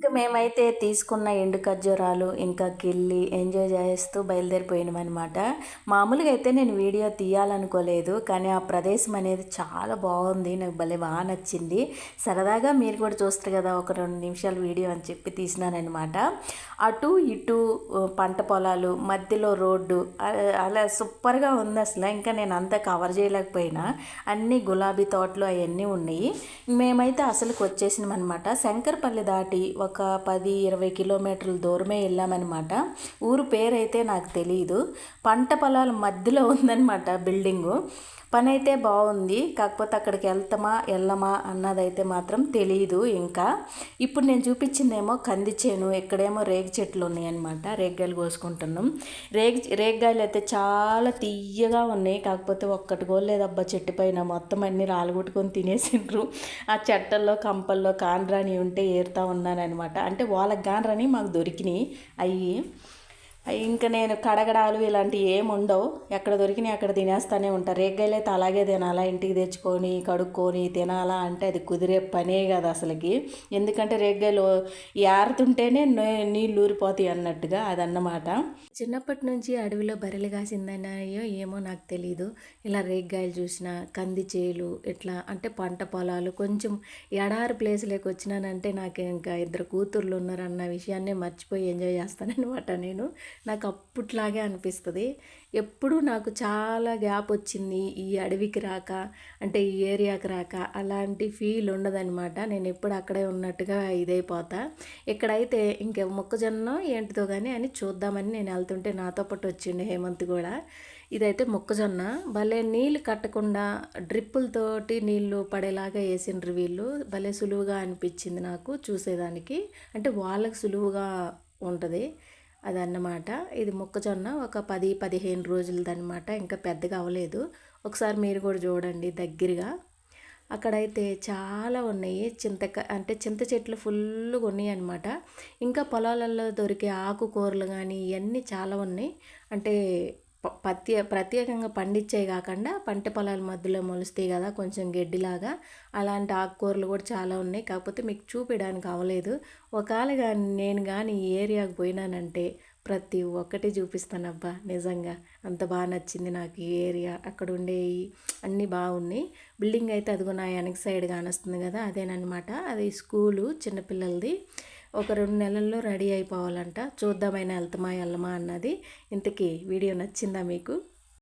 ఇంకా మేమైతే తీసుకున్న ఎండు ఖర్జూరాలు ఇంకా కిల్లి ఎంజాయ్ చేస్తూ బయలుదేరిపోయినామన్నమాట. మామూలుగా అయితే నేను వీడియో తీయాలనుకోలేదు కానీ ఆ ప్రదేశం అనేది చాలా బాగుంది. నాకు భలే బాగా నచ్చింది. సరదాగా మీరు కూడా చూస్తారు కదా ఒక రెండు నిమిషాలు వీడియో అని చెప్పి తీసినానమాట అటు ఇటు పంట పొలాలు మధ్యలో రోడ్డు అలా సూపర్గా ఉంది అసలు. ఇంకా నేను అంతా కవర్ చేయలేకపోయినా. అన్ని గులాబీ తోటలు అవన్నీ ఉన్నాయి. మేమైతే అసలుకి వచ్చేసినామన్నమాట శంకర్పల్లి దాటి ఒక ఒక పది ఇరవై కిలోమీటర్ల దూరమే వెళ్ళామన్నమాట. ఊరు పేరైతే నాకు తెలియదు పంట పొలాల మధ్యలో ఉందన్నమాట బిల్డింగు. పని అయితే బాగుంది కాకపోతే అక్కడికి వెళ్తామా వెళ్ళమా అన్నదైతే మాత్రం తెలియదు ఇంకా. ఇప్పుడు నేను చూపించిందేమో కంది చేను ఇక్కడేమో రేగి చెట్లు ఉన్నాయన్నమాట రేగ్గాయలు కోసుకుంటున్నాం. రేగి రేగ్గాయలు అయితే చాలా తీయగా ఉన్నాయి. కాకపోతే ఒక్కటి కూడా చెట్టు పైన మొత్తం అన్ని రాలుగొట్టుకొని తినేసిండ్రు. ఆ చెట్టల్లో కంపల్లో కాన్రాని ఉంటే ఏరుతా ఉన్నానమాట అంటే వాళ్ళకి కాన్రాని మాకు దొరికినాయి. అవి ఇంకా నేను కడగడాలు ఇలాంటివి ఏమి ఉండవు. ఎక్కడ దొరికినాయి అక్కడ తినేస్తానే ఉంటా. రేగ్గాయలు అయితే అలాగే తినాలా? ఇంటికి తెచ్చుకొని కడుక్కొని తినాలా అంటే అది కుదిరే పనే కదా అసలుకి. ఎందుకంటే రేగ్గాయలు ఏరుతుంటేనే నీళ్ళు ఊరిపోతాయి అన్నట్టుగా అదన్నమాట. చిన్నప్పటి నుంచి అడవిలో బర్రెలు కాసిందన్నాయో ఏమో నాకు తెలియదు ఇలా రేగ్గాయలు చూసిన కంది చేలు ఇట్లా అంటే పంట పొలాలు కొంచెం ఎడారి ప్లేస్లోకి వచ్చినానంటే నాకు ఇంకా ఇద్దరు కూతుర్లు ఉన్నారన్న విషయాన్ని మర్చిపోయి ఎంజాయ్ చేస్తానన్నమాట నేను. నాకు అప్పట్లాగే అనిపిస్తుంది. ఎప్పుడు నాకు చాలా గ్యాప్ వచ్చింది ఈ అడవికి రాక అంటే ఈ ఏరియాకి రాక అలాంటి ఫీల్ ఉండదనమాట నేను ఎప్పుడు అక్కడే ఉన్నట్టుగా ఇదైపోతా. ఇక్కడైతే ఇంకే మొక్కజొన్న ఏంటిదో కానీ అని చూద్దామని నేను వెళ్తుంటే నాతో పాటు వచ్చిండే హేమంత్ కూడా. ఇదైతే మొక్కజొన్న. భలే నీళ్ళు కట్టకుండా డ్రిప్పులతోటి నీళ్ళు పడేలాగా వేసిండ్రు వీళ్ళు. భలే సులువుగా అనిపించింది నాకు చూసేదానికి. అంటే వాళ్ళకి సులువుగా ఉంటుంది. అదన్నమాట. ఇది మొక్కజొన్న ఒక పది పదిహేను రోజులదన్నమాట. ఇంకా పెద్దగా అవ్వలేదు. ఒకసారి మీరు కూడా చూడండి దగ్గరగా. అక్కడైతే చాలా ఉన్నాయి. చింతక అంటే చింత చెట్లు ఫుల్గా ఉన్నాయి అనమాట ఇంకా పొలాలలో దొరికే ఆకుకూరలు కానీ ఇవన్నీ చాలా ఉన్నాయి. అంటే ప్రత్యే ప్రత్యేకంగా పండించే కాకుండా పంట పొలాల మధ్యలో మొలుస్తాయి కదా కొంచెం గడ్డిలాగా. అలాంటి ఆకుకూరలు కూడా చాలా ఉన్నాయి. కాకపోతే మీకు చూపించడానికి అవ్వలేదు. ఒకవేళ కానీ నేను కానీ ఈ ఏరియాకి పోయినానంటే ప్రతి ఒక్కటి చూపిస్తానబ్బా నిజంగా. అంత బాగా నచ్చింది నాకు ఈ ఏరియా. అక్కడ ఉండే అన్నీ బాగున్నాయి. బిల్డింగ్ అయితే అదిగో నా వెనక సైడ్ కానొస్తుంది కదా అదేనమాట అది స్కూలు చిన్నపిల్లలది. ఒక రెండు నెలల్లో రెడీ అయిపోవాలంట. చూద్దామైనా వెళ్తామా వెళ్ళమా అన్నది ఇంతకీ వీడియో నచ్చిందా మీకు?